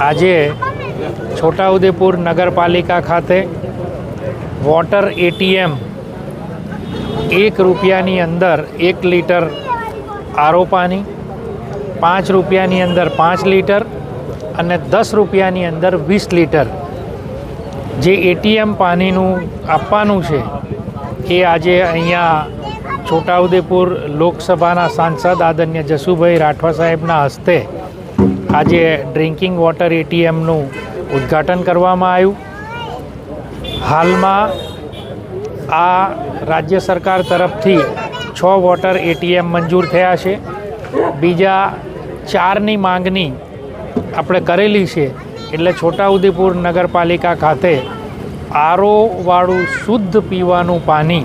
આજે છોટાઉદેપુર નગરપાલિકા ખાતે વોટર એટીએમ એક રૂપિયાની અંદર એક લીટર આરો પાણી, પાંચ રૂપિયાની અંદર પાંચ લીટર અને દસ રૂપિયાની અંદર વીસ લીટર. જે એટીએમ પાણીનું આપવાનું છે એ આજે અહીંયા છોટાઉદેપુર લોકસભાના સાંસદ આદરણીય જસુભાઈ રાઠવા સાહેબના હસ્તે આજે ડ્રિંકિંગ વોટર એટીએમનું ઉદ્ઘાટન કરવામાં આવ્યું. હાલમાં આ રાજ્ય સરકાર તરફથી છ વોટર એટીએમ મંજૂર થયા છે. બીજા ચારની માંગણી આપણે કરેલી છે એટલે છોટાઉદેપુર નગરપાલિકા ખાતે આરોવાળું શુદ્ધ પીવાનું પાણી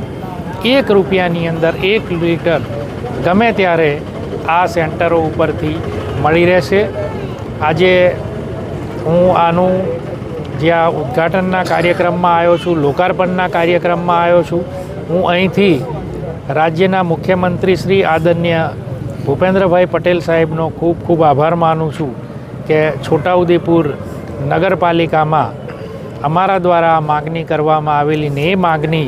એક રૂપિયાની અંદર એક લીટર ગમે ત્યારે આ સેન્ટરો ઉપરથી મળી રહેશે. આજે હું આનું જે આ ઉદ્ઘાટનના કાર્યક્રમમાં આવ્યો છું, લોકાર્પણના કાર્યક્રમમાં આવ્યો છું, હું અહીંથી રાજ્યના મુખ્યમંત્રી શ્રી આદરણીય ભૂપેન્દ્રભાઈ પટેલ સાહેબનો ખૂબ ખૂબ આભાર માનું છું કે છોટાઉદેપુર નગરપાલિકામાં અમારા દ્વારા માગણી કરવામાં આવેલી ને એ માગણી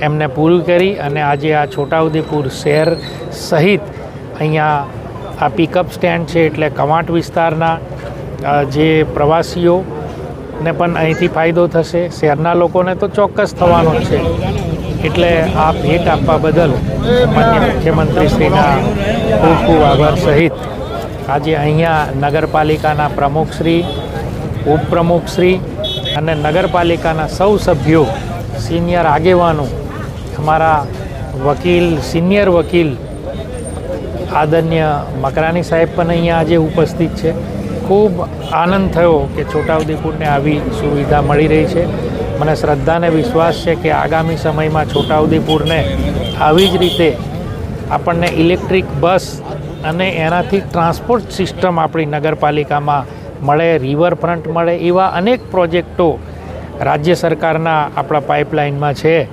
એમને પૂરી કરી અને આજે આ છોટાઉદેપુર શહેર સહિત અહીંયા આ પિકઅપ સ્ટેન્ડ છે એટલે કવાંટ વિસ્તારના જે જે પ્રવાસીઓને પણ અહીંથી ફાયદો થશે. શહેરના લોકોને તો ચોક્કસ થવાનો છે. એટલે આ ભેટ આપવા બદલ માન્ય મુખ્યમંત્રીશ્રીના ખૂબ ખૂબ આભાર સહિત આજે અહીંયા નગરપાલિકાના પ્રમુખશ્રી, ઉપપ્રમુખશ્રી અને નગરપાલિકાના સૌ સભ્યો, સિનિયર આગેવાનો, અમારા વકીલ, સિનિયર વકીલ આદરણીય મકરાની સાહેબ પણ અહીંયા આજે ઉપસ્થિત છે. ખૂબ આનંદ થયો કે છોટાઉદેપુરને આવી સુવિધા મળી રહી છે. મને શ્રદ્ધાને વિશ્વાસ છે કે આગામી સમયમાં છોટાઉદેપુરને આવી જ રીતે આપણને ઇલેક્ટ્રિક બસ અને એનાથી ટ્રાન્સપોર્ટ સિસ્ટમ આપણી નગરપાલિકામાં મળે, રિવરફ્રન્ટ મળે એવા અનેક પ્રોજેક્ટો રાજ્ય સરકારના આપણા પાઇપલાઇનમાં છે.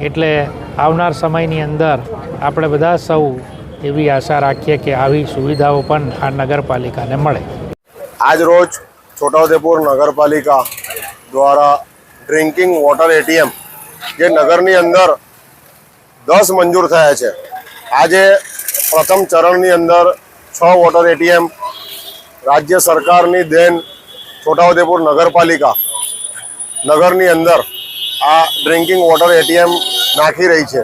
એટલે આવનાર સમયની અંદર આપણે બધા સૌ એવી આશા રાખીએ કે આવી સુવિધાઓ પણ આ નગરપાલિકાને મળે. આજ રોજ છોટાઉદેપુર નગરપાલિકા દ્વારા ડ્રિંકિંગ વોટર એટીએમ જે નગરની અંદર દસ મંજૂર થયા છે. આજે પ્રથમ ચરણની અંદર છ વોટર એટીએમ રાજ્ય સરકારની દેન છોટાઉદેપુર નગરપાલિકા નગરની અંદર આ ડ્રિંકિંગ વોટર એટીએમ નાખી રહી છે.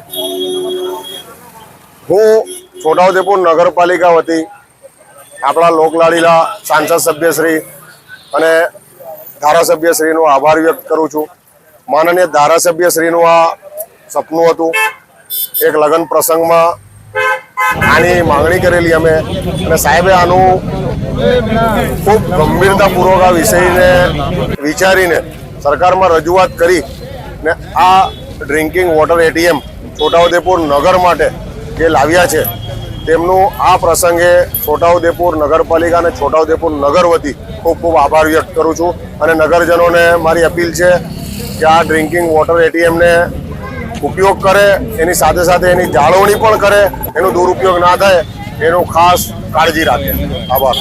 હું છોટાઉદેપુર નગરપાલિકા વતી આપણા લોકલાડીલા સાંસદ સભ્યશ્રી અને ધારાસભ્યશ્રીનો આભાર વ્યક્ત કરું છું. માનનીય ધારાસભ્યશ્રીનું આ સપનું હતું. એક લગ્ન પ્રસંગમાં આની માંગણી કરેલી અમે અને સાહેબે આનું ખૂબ ગંભીરતાપૂર્વક આ વિષયને વિચારીને સરકારમાં રજૂઆત કરી ને આ ડ્રિંકિંગ વોટર એટીએમ છોટાઉદેપુર નગર માટે જે લાવ્યા છે તેમનું આ પ્રસંગે છોટાઉદેપુર નગરપાલિકા અને છોટાઉદેપુર નગર વતી ખૂબ ખૂબ આભાર વ્યક્ત કરું છું. અને નગરજનોને મારી અપીલ છે કે આ ડ્રિંકિંગ વોટર એટીએમને ઉપયોગ કરે, એની સાથે સાથે એની જાળવણી પણ કરે, એનો દુરુપયોગ ના થાય, એનું ખાસ કાળજી રાખે. આભાર.